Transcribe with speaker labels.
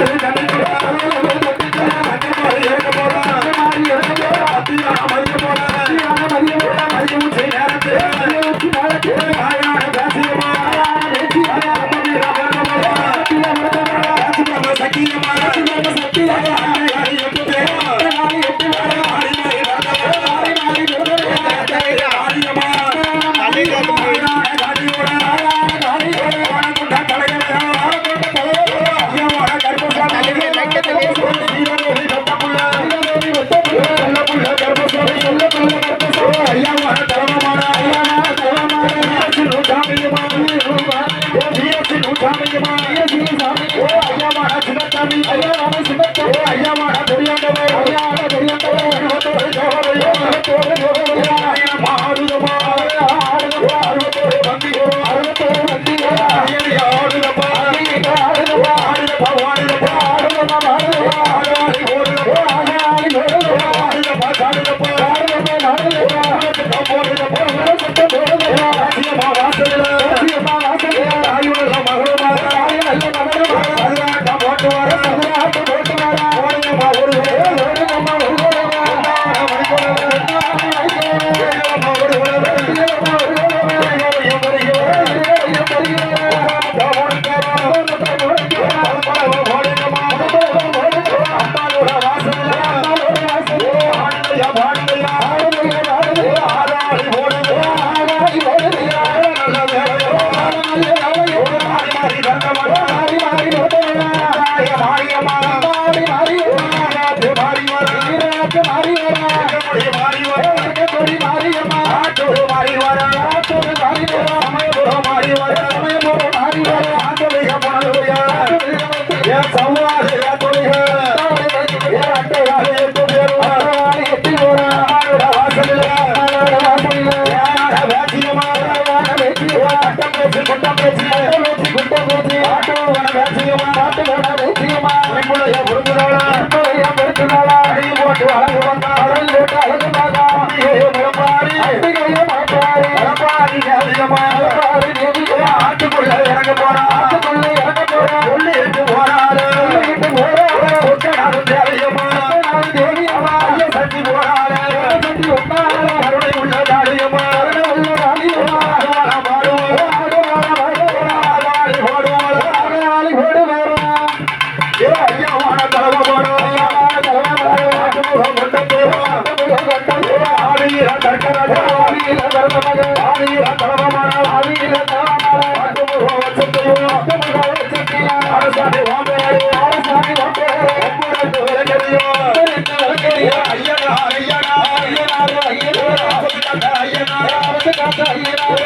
Speaker 1: தந்தாரோ அழகு பாரி
Speaker 2: அழகு
Speaker 1: பாரி அழகு
Speaker 2: பாரி
Speaker 1: ஆவியில
Speaker 2: தர்மமக
Speaker 1: ஆவியில தர்மமான
Speaker 2: ஆவி காப்பாற்றுகிறார்